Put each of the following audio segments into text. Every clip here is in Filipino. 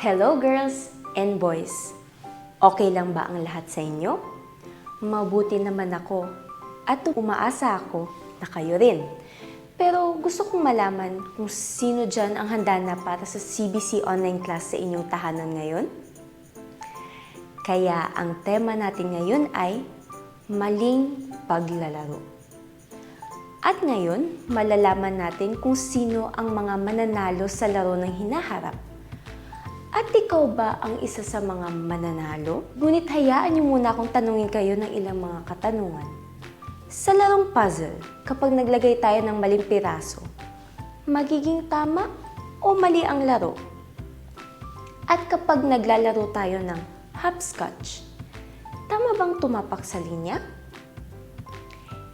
Hello girls and boys! Okay lang ba ang lahat sa inyo? Mabuti naman ako at umaasa ako na kayo rin. Pero gusto kong malaman kung sino dyan ang handa na para sa CBC online class sa inyong tahanan ngayon. Kaya ang tema natin ngayon ay maling paglalaro. At ngayon, malalaman natin kung sino ang mga mananalo sa laro ng hinaharap. At ikaw ba ang isa sa mga mananalo? Ngunit hayaan niyo muna akong tanungin kayo ng ilang mga katanungan. Sa larong puzzle, kapag naglagay tayo ng maling piraso, magiging tama o mali ang laro? At kapag naglalaro tayo ng hopscotch, tama bang tumapak sa linya?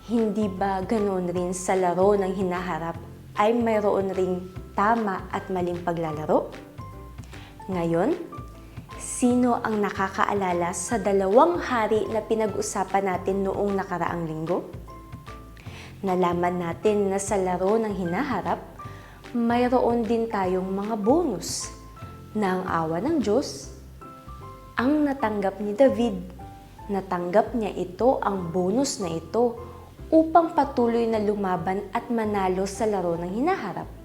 Hindi ba ganoon rin sa laro ng hinaharap ay mayroon ring tama at maling paglalaro? Ngayon, sino ang nakakaalala sa dalawang hari na pinag-usapan natin noong nakaraang linggo? Nalaman natin na sa laro ng hinaharap, mayroon din tayong mga bonus na ang awa ng Diyos ang natanggap ni David. Natanggap niya ito ang bonus na ito upang patuloy na lumaban at manalo sa laro ng hinaharap.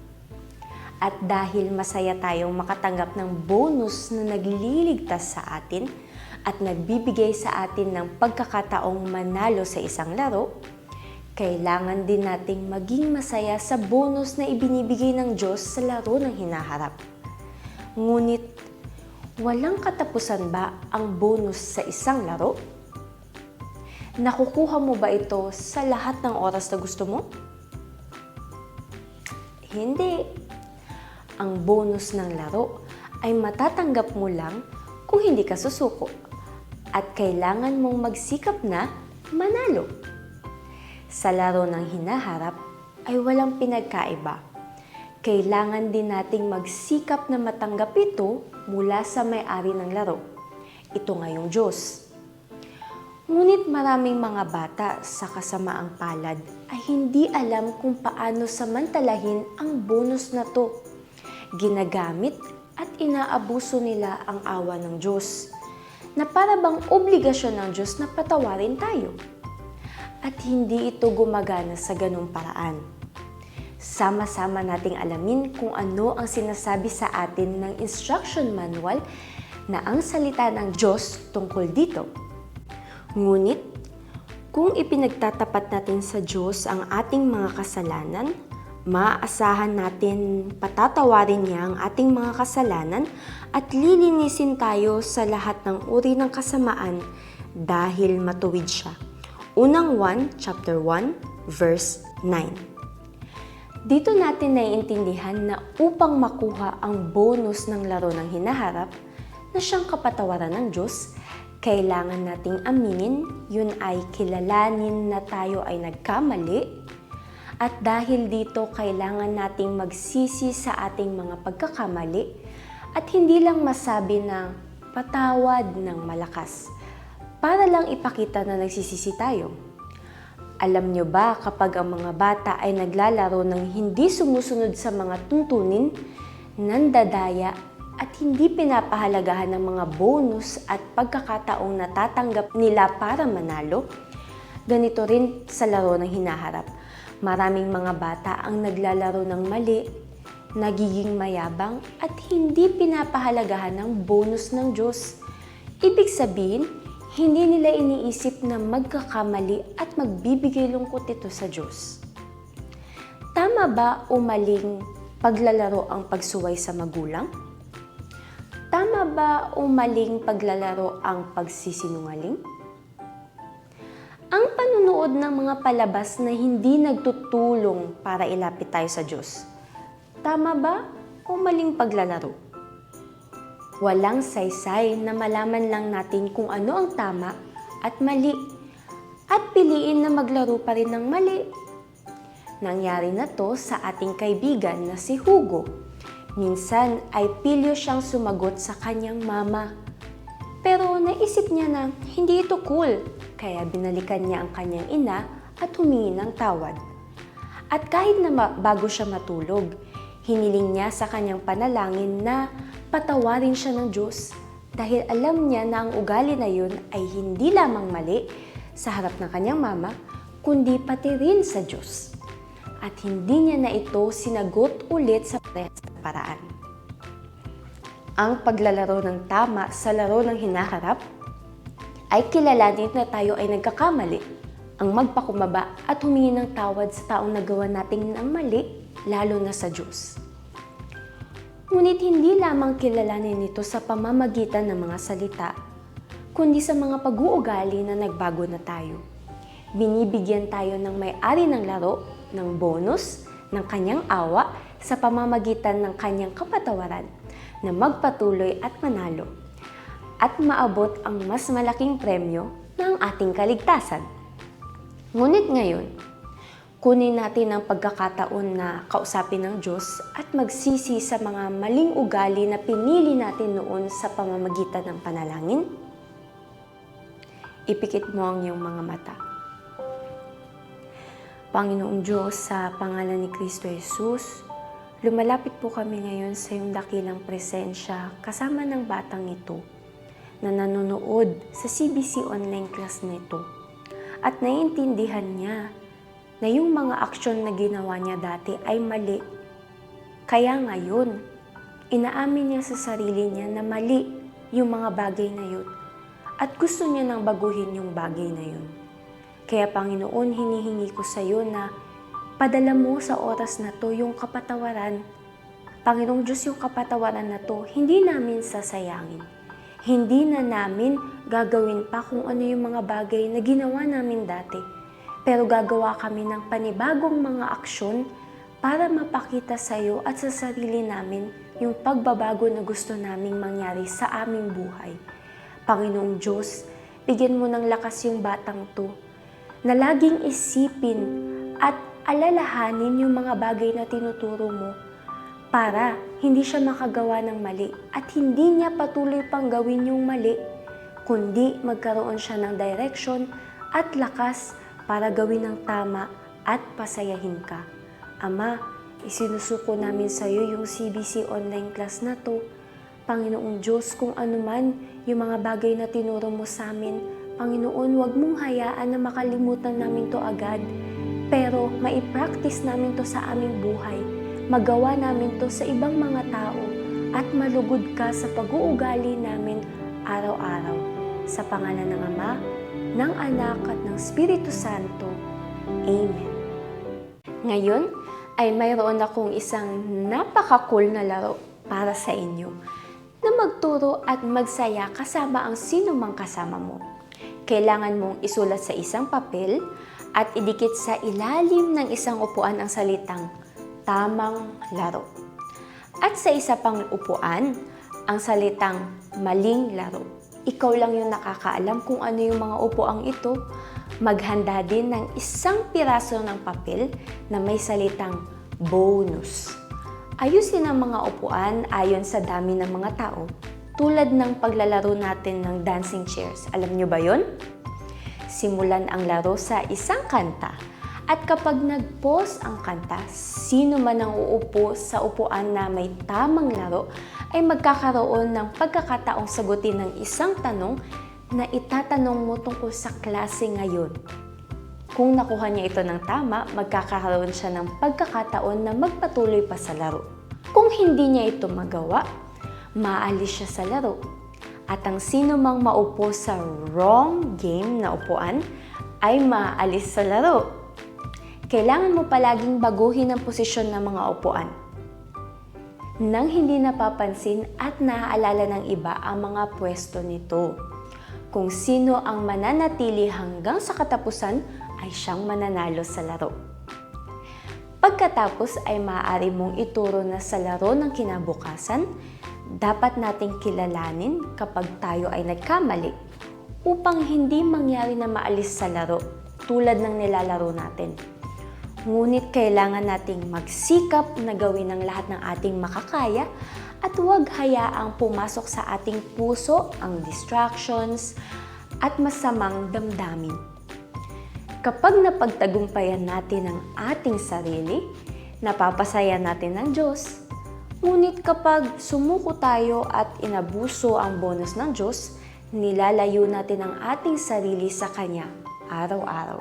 At dahil masaya tayong makatanggap ng bonus na nagliligtas sa atin at nagbibigay sa atin ng pagkakataong manalo sa isang laro, kailangan din nating maging masaya sa bonus na ibinibigay ng Diyos sa laro ng hinaharap. Ngunit, walang katapusan ba ang bonus sa isang laro? Nakukuha mo ba ito sa lahat ng oras na gusto mo? Hindi. Ang bonus ng laro ay matatanggap mo lang kung hindi ka susuko at kailangan mong magsikap na manalo. Sa laro ng hinaharap ay walang pinagkaiba. Kailangan din nating magsikap na matanggap ito mula sa may-ari ng laro. Ito nga yung Diyos. Ngunit maraming mga bata sa kasamaang palad ay hindi alam kung paano samantalahin ang bonus na to. Ginagamit at inaabuso nila ang awa ng Diyos na para bang obligasyon ng Diyos na patawarin tayo. At hindi ito gumagana sa ganung paraan. Sama-sama nating alamin kung ano ang sinasabi sa atin ng instruction manual na ang salita ng Diyos tungkol dito. Ngunit, kung ipinagtatapat natin sa Diyos ang ating mga kasalanan, maaasahan natin patatawarin niya ang ating mga kasalanan at lilinisin tayo sa lahat ng uri ng kasamaan dahil matuwid siya. Unang 1, chapter 1, verse 9. Dito natin naiintindihan na upang makuha ang bonus ng laro ng hinaharap na siyang kapatawaran ng Diyos, kailangan nating aminin, yun ay kilalanin na tayo ay nagkamali. At dahil dito, kailangan nating magsisi sa ating mga pagkakamali at hindi lang masabi na patawad ng malakas para lang ipakita na nagsisisi tayo. Alam nyo ba kapag ang mga bata ay naglalaro ng hindi sumusunod sa mga tuntunin, nandadaya at hindi pinapahalagahan ng mga bonus at pagkakataong natatanggap nila para manalo? Ganito rin sa laro ng hinaharap. Maraming mga bata ang naglalaro ng mali, nagiging mayabang at hindi pinapahalagahan ng bonus ng Diyos. Ibig sabihin, hindi nila iniisip na magkakamali at magbibigay lungkot ito sa Diyos. Tama ba o maling paglalaro ang pagsuway sa magulang? Tama ba o maling paglalaro ang pagsisinungaling? Ang panunood ng mga palabas na hindi nagtutulong para ilapit tayo sa Diyos. Tama ba o maling paglalaro? Walang saysay na malaman lang natin kung ano ang tama at mali at piliin na maglaro pa rin ng mali. Nangyari na to sa ating kaibigan na si Hugo. Minsan ay pilyo siyang sumagot sa kanyang mama. Pero naisip niya na hindi ito cool, kaya binalikan niya ang kanyang ina at humingi ng tawad. At kahit na bago siya matulog, hiniling niya sa kanyang panalangin na patawarin siya ng Diyos dahil alam niya na ang ugali na yun ay hindi lamang mali sa harap ng kanyang mama, kundi pati rin sa Diyos. At hindi niya na ito sinagot ulit sa parehas na paraan. Ang paglalaro ng tama sa laro ng hinaharap ay kilalanin na tayo ay nagkakamali. Ang magpakumaba at humingi ng tawad sa taong nagawa nating ng mali, lalo na sa Diyos. Ngunit hindi lamang kilalanin nito sa pamamagitan ng mga salita, kundi sa mga pag-uugali na nagbago na tayo. Binibigyan tayo ng may-ari ng laro, ng bonus, ng kanyang awa sa pamamagitan ng kanyang kapatawaran na magpatuloy at manalo at maabot ang mas malaking premyo ng ating kaligtasan. Ngunit ngayon, kunin natin ang pagkakataon na kausapin ng Diyos at magsisi sa mga maling ugali na pinili natin noon sa pamamagitan ng panalangin. Ipikit mo ang iyong mga mata. Panginoong Diyos, sa pangalan ni Kristo Jesus, lumalapit po kami ngayon sa iyong dakilang presensya kasama ng batang ito na nanonood sa CBC online class na ito at naiintindihan niya na yung mga aksyon na ginawa niya dati ay mali. Kaya ngayon, inaamin niya sa sarili niya na mali yung mga bagay na yun at gusto niya nang baguhin yung bagay na yun. Kaya Panginoon, hinihingi ko sa iyo na padala mo sa oras na to yung kapatawaran. Panginoong Diyos, yung kapatawaran na to, hindi namin sasayangin. Hindi na namin gagawin pa kung ano yung mga bagay na ginawa namin dati. Pero gagawa kami ng panibagong mga aksyon para mapakita sa iyo at sa sarili namin yung pagbabago na gusto naming mangyari sa aming buhay. Panginoong Diyos, bigyan mo ng lakas yung batang to na laging isipin at alalahanin yung mga bagay na tinuturo mo para hindi siya makagawa ng mali at hindi niya patuloy pang gawin yung mali, kundi magkaroon siya ng direction at lakas para gawin ng tama at pasayahin ka. Ama, isinusuko namin sa iyo yung CBC online class na to. Panginoong Diyos, kung ano man yung mga bagay na tinuro mo sa amin, Panginoon, huwag mong hayaan na makalimutan namin to agad. Pero maipractice namin to sa aming buhay. Magawa namin to sa ibang mga tao at malugod ka sa pag-uugali namin araw-araw. Sa pangalan ng Ama, ng Anak at ng Espiritu Santo. Amen. Ngayon ay mayroon akong isang napaka-cool na laro para sa inyo na magturo at magsaya kasama ang sino mang kasama mo kailangan mong isulat sa isang papel at idikit sa ilalim ng isang upuan ang salitang tamang laro. At sa isa pang upuan, ang salitang maling laro. Ikaw lang yung nakakaalam kung ano yung mga upuang ito. Maghanda din ng isang piraso ng papel na may salitang bonus. Ayusin ang mga upuan ayon sa dami ng mga tao tulad ng paglalaro natin ng dancing chairs. Alam nyo ba yon? Simulan ang laro sa isang kanta. At kapag nag-pause ang kanta, sino man ang uupo sa upuan na may tamang laro ay magkakaroon ng pagkakataong sagutin ng isang tanong na itatanong mo tungkol sa klase ngayon. Kung nakuha niya ito ng tama, magkakaroon siya ng pagkakataon na magpatuloy pa sa laro. Kung hindi niya ito magawa, maalis siya sa laro. At ang sino mang maupo sa wrong game na upuan ay maalis sa laro. Kailangan mo palaging baguhin ang posisyon ng mga upuan. Nang hindi napapansin at naaalala ng iba ang mga pwesto nito. Kung sino ang mananatili hanggang sa katapusan ay siyang mananalo sa laro. Pagkatapos ay maaari mong ituro na sa laro ng kinabukasan, dapat nating kilalanin kapag tayo ay nagkamali upang hindi mangyari na maalis sa laro tulad ng nilalaro natin. Ngunit kailangan nating magsikap na gawin ang lahat ng ating makakaya at huwag hayaang pumasok sa ating puso ang distractions at masamang damdamin. Kapag napagtagumpayan natin ang ating sarili, napapasaya natin ng Diyos, Ngunit kapag sumuko tayo at inabuso ang bonus ng Diyos, nilalayo natin ang ating sarili sa Kanya araw-araw.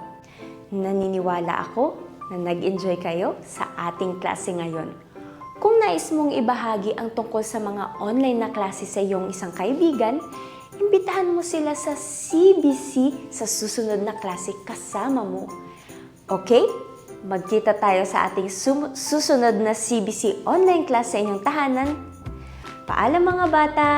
Naniniwala ako na nag-enjoy kayo sa ating klase ngayon. Kung nais mong ibahagi ang tungkol sa mga online na klase sa iyong isang kaibigan, imbitahan mo sila sa CBC sa susunod na klase kasama mo. Okay? Magkita tayo sa ating susunod na CBC online class sa inyong tahanan. Paalam mga bata!